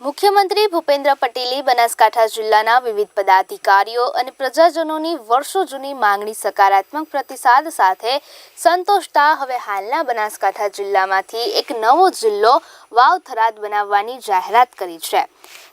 મુખ્યમંત્રી ભૂપેન્દ્ર પટેલે બનાસકાંઠા જિલ્લાના વિવિધ પદાધિકારીઓ અને પ્રજાજનોની વર્ષો જૂની માંગણી સકારાત્મક પ્રતિસાદ સાથે સંતોષતા હવે હાલના બનાસકાંઠા જિલ્લામાંથી એક નવો જિલ્લો વાવ થરાદ બનાવવાની જાહેરાત કરી છે.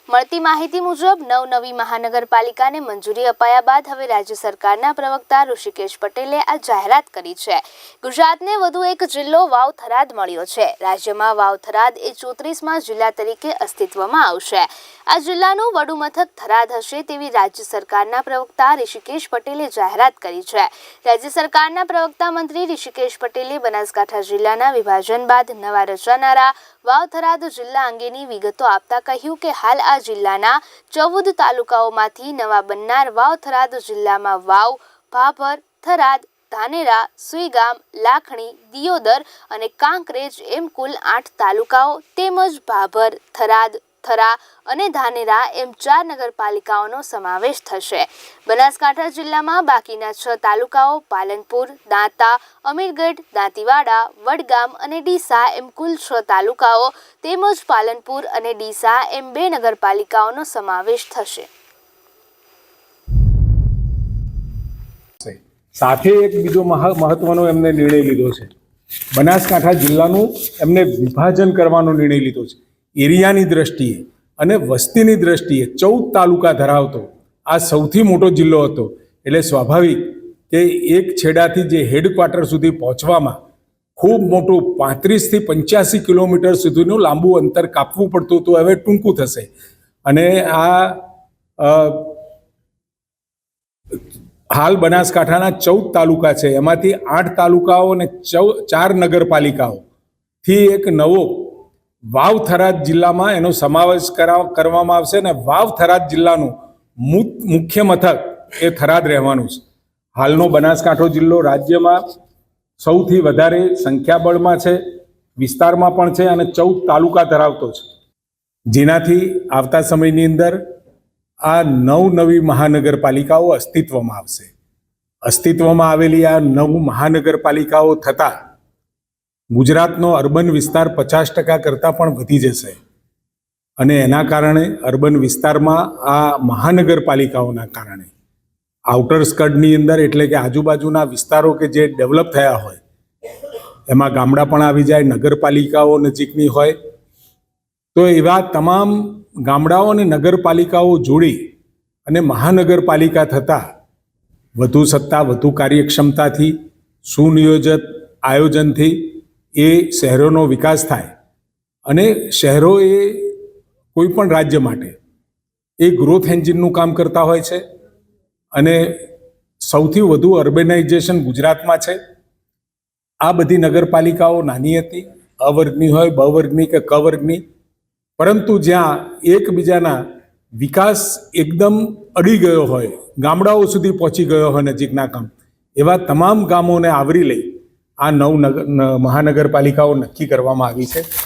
મળતી માહિતી મુજબ નવ નવી મહાનગરપાલિકાને મંજૂરી અપાયા બાદ હવે રાજ્ય સરકારના પ્રવક્તા ઋષિકેશ પટેલે આ જાહેરાત કરી છે. ગુજરાતને વધુ એક જિલ્લો વાવ થરાદ મળ્યો છે. રાજ્યમાં વાવ થરાદ એ ચોત્રીસમાં જિલ્લા તરીકે અસ્તિત્વમાં આવશે. આ જિલ્લાનું વડું મથક થરાદ હશે તેવી રાજ્ય સરકારના પ્રવક્તા ઋષિકેશ પટેલે જાહેરાત કરી છે. રાજ્ય સરકારના પ્રવક્તા મંત્રી ઋષિકેશ પટેલે બનાસકાંઠા જિલ્લાના વિભાજન બાદ નવા રચાનારા વાવ થરાદ જિલ્લા અંગેની વિગતો આપતા કહ્યું કે હાલ આ જિલ્લાના ચૌદ તાલુકાઓમાંથી નવા બનનાર વાવ થરાદ જિલ્લામાં વાવ, ભાભર, થરાદ, ધાનેરા, સુઈગામ, લાખણી, દિયોદર અને કાંકરેજ એમ કુલ આઠ તાલુકાઓ તેમજ ભાભર, થરાદ થરા અને ધાનેરા એમ ચાર નગરપાલિકાઓનો સમાવેશ થશે. બનાસકાંઠા જિલ્લામાં બાકીના છ તાલુકાઓ પાલનપુર, દાંતા, અમીરગઢ, દાંતીવાડા, વડગામ અને ડીસા એમ કુલ છ તાલુકાઓ તેમજ પાલનપુર અને ડીસા એમ બે નગરપાલિકાઓનો સમાવેશ થશે. સાથે એક બીજો મહત્વનો એમને નિર્ણય લીધો છે. બનાસકાંઠા જિલ્લાનું એમને વિભાજન કરવાનો નિર્ણય લીધો છે. એરિયાની દ્રષ્ટિએ અને વસ્તીની દ્રષ્ટિએ ચૌદ તાલુકા ધરાવતો આ સૌથી મોટો જિલ્લો હતો. એટલે સ્વાભાવિક કે એક છેડાથી જે હેડક્વાર્ટર સુધી પહોંચવામાં ખૂબ મોટું પાંત્રીસથી પંચ્યાસી કિલોમીટર સુધીનું લાંબુ અંતર કાપવું પડતું હતું, હવે ટૂંકું થશે. અને આ હાલ બનાસકાંઠાના ચૌદ તાલુકા છે. એમાંથી આઠ તાલુકાઓ અને ચૌ, ચાર નગરપાલિકાઓથી એક નવો વાવ થરાદ જિલ્લામાં એનો સમાવેશ કરા- કરવામાં આવશે અને વાવ થરાદ જિલ્લાનું મુખ્ય મથક એ થરાદ રહેવાનું છે. હાલનો બનાસકાંઠો જિલ્લો રાજ્યમાં સૌથી વધારે સંખ્યાબળમાં છે, વિસ્તારમાં પણ છે અને ચૌદ તાલુકા ધરાવતો છે. જેનાથી આવતા સમયની અંદર આ નવ નવી મહાનગરપાલિકાઓ અસ્તિત્વમાં આવશે. અસ્તિત્વમાં આવેલી આ નવ મહાનગરપાલિકાઓ થતાં ગુજરાતનો અર્બન વિસ્તાર પચાસ ટકા કરતાં પણ વધી જશે. અને એના કારણે અર્બન વિસ્તારમાં આ મહાનગરપાલિકાઓના કારણે, આઉટર સ્કડની અંદર એટલે કે આજુબાજુના વિસ્તારો કે જે ડેવલપ થયા હોય, એમાં ગામડા પણ આવી જાય, નગરપાલિકાઓ નજીકની હોય, તો એવા તમામ ગામડાઓ અને નગરપાલિકાઓ જોડી અને મહાનગરપાલિકા થતાં વધુ સત્તા, વધુ કાર્યક્ષમતાથી સુનિયોજિત આયોજનથી એ શહેરોનો વિકાસ થાય અને શહેરો એ કોઈ પણ રાજ્ય માટે એ ગ્રોથ એન્જિનનું કામ કરતા હોય છે અને સૌથી વધુ અર્બેનાઇઝેશન ગુજરાતમાં છે. આ બધી નગરપાલિકાઓ નાની હતી, અવર્ગની હોય, બવર્ગની કે કવર્ગની, પરંતુ જ્યાં એકબીજાના વિકાસ એકદમ અડી ગયો હોય, ગામડાઓ સુધી પહોંચી ગયો હોય નજીકના કામ એવા તમામ ગામોને આવરી લઈ આ નવ મહાનગરપાલિકાઓ નક્કી કરવામાં આવી છે.